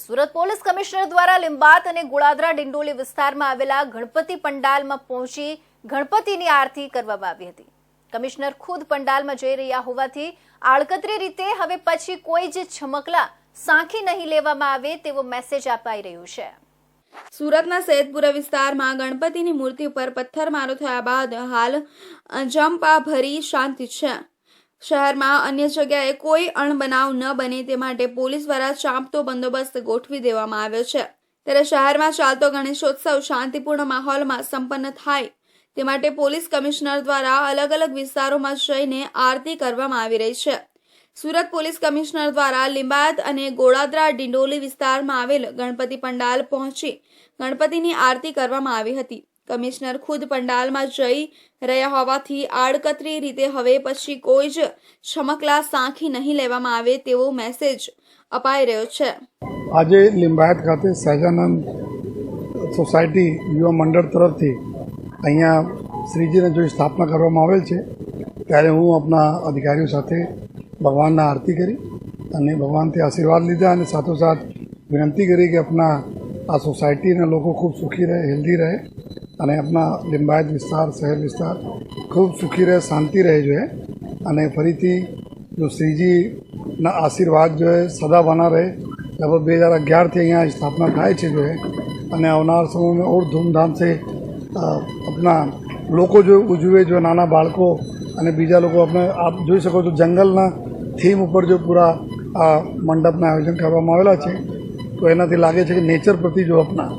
Surat police commissioner દ્વારા લિંબાત અને ગોળાદરા ડિંડોલી વિસ્તારમાં આવેલા ગણપતિ પંડાલમાં પહોંચી ગણપતિની આરતી કરવામાં આવી હતી. કમિશનર ખુદ પંડાલમાં જઈ રહ્યા હોવાથી આડકતરી રીતે હવે પછી કોઈ જ છમકલા સાંખી નહીં લેવામાં આવે તેવો મેસેજ અપાઈ રહ્યો છે. સુરતના સૈદપુરા વિસ્તારમાં ગણપતિની મૂર્તિ ઉપર પથ્થરમારો થયા બાદ હાલ જંપા ભરી શાંતિ છે. શહેરમાં અન્ય જગ્યાએ કોઈ અણબનાવ ન બને તે માટે પોલીસ દ્વારા ચાંપતો બંદોબસ્ત ગોઠવી દેવામાં આવ્યો છે. ત્યારે શહેરમાં ચાલતો ગણેશોત્સવ શાંતિપૂર્ણ માહોલમાં સંપન્ન થાય તે માટે પોલીસ કમિશનર દ્વારા અલગ અલગ વિસ્તારોમાં જઈને આરતી કરવામાં આવી રહી છે. સુરત પોલીસ કમિશનર દ્વારા લિંબાયત અને ગોળાદરા ડિંડોલી વિસ્તારમાં આવેલ ગણપતિ પંડાલ પહોંચી ગણપતિની આરતી કરવામાં આવી હતી. કમિશનર ખુદ પંડાલમાં જઈ રહ્યા હોવાથી આડકતરી રીતે હવે પછી કોઈ જ છમકલા સાંખી નહીં લેવામાં આવે તેવો મેસેજ અપાઈ રહ્યો છે. આજે લિંબાયત ખાતે સહજાનંદ સોસાયટી યુવા મંડળ તરફથી અહીંયા શ્રીજીને જો સ્થાપના કરવામાં આવેલ છે, ત્યારે હું આપણા અધિકારીઓ સાથે ભગવાનના આરતી કરી અને ભગવાનથી આશીર્વાદ લીધા અને સાથોસાથ વિનંતી કરી કે આપણા આ સોસાયટીના લોકો ખૂબ સુખી રહે, હેલ્ધી રહે. અને આપણા લિંબાયત વિસ્તાર, શહેર વિસ્તાર ખૂબ સુખી રહે, શાંતિ રહે જોઈએ અને ફરીથી જો શ્રીજીના આશીર્વાદ જોઈએ સદાભાના રહે. લગભગ બે હજાર અગિયારથી અહીંયા સ્થાપના થાય છે જોઈએ અને આવનાર સમયમાં ઓર ધૂમધામથી આપણા લોકો જો ઉજવે, જો નાના બાળકો અને બીજા લોકો આપણે આપ જોઈ શકો છો, જંગલના થીમ ઉપર જો પૂરા આ મંડપના આયોજન કરવામાં આવેલા છે. તો એનાથી લાગે છે કે નેચર પ્રતિ જો આપના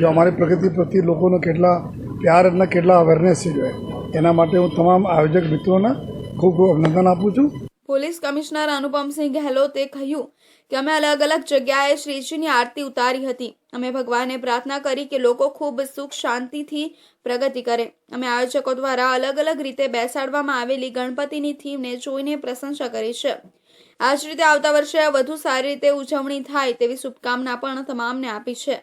જો અમારી પ્રકૃતિ પ્રત્યે લોકોનો કેટલા પ્યાર અને કેટલા અવેરનેસ છે એના માટે હું તમામ આયોજક મિત્રોને ખૂબ ખૂબ અભિનંદન આપું છું. પોલીસ કમિશનર અનુપમસિંહ ગહેલોતે કહ્યું કે અમે અલગ અલગ જગ્યાએ શ્રીજીની આરતી ઉતારી હતી. અમે ભગવાનને પ્રાર્થના કરી કે લોકો ખૂબ સુખ શાંતિથી પ્રગતિ કરે. અમે આયોજકો દ્વારા અલગ અલગ રીતે બેસાડવામાં આવેલી ગણપતિની થીમને જોઈને પ્રશંસા કરી છે. આ જ રીતે આવતા વર્ષે વધુ સારી રીતે ઉજવણી થાય તેવી શુભકામના પણ તમામને આપી છે.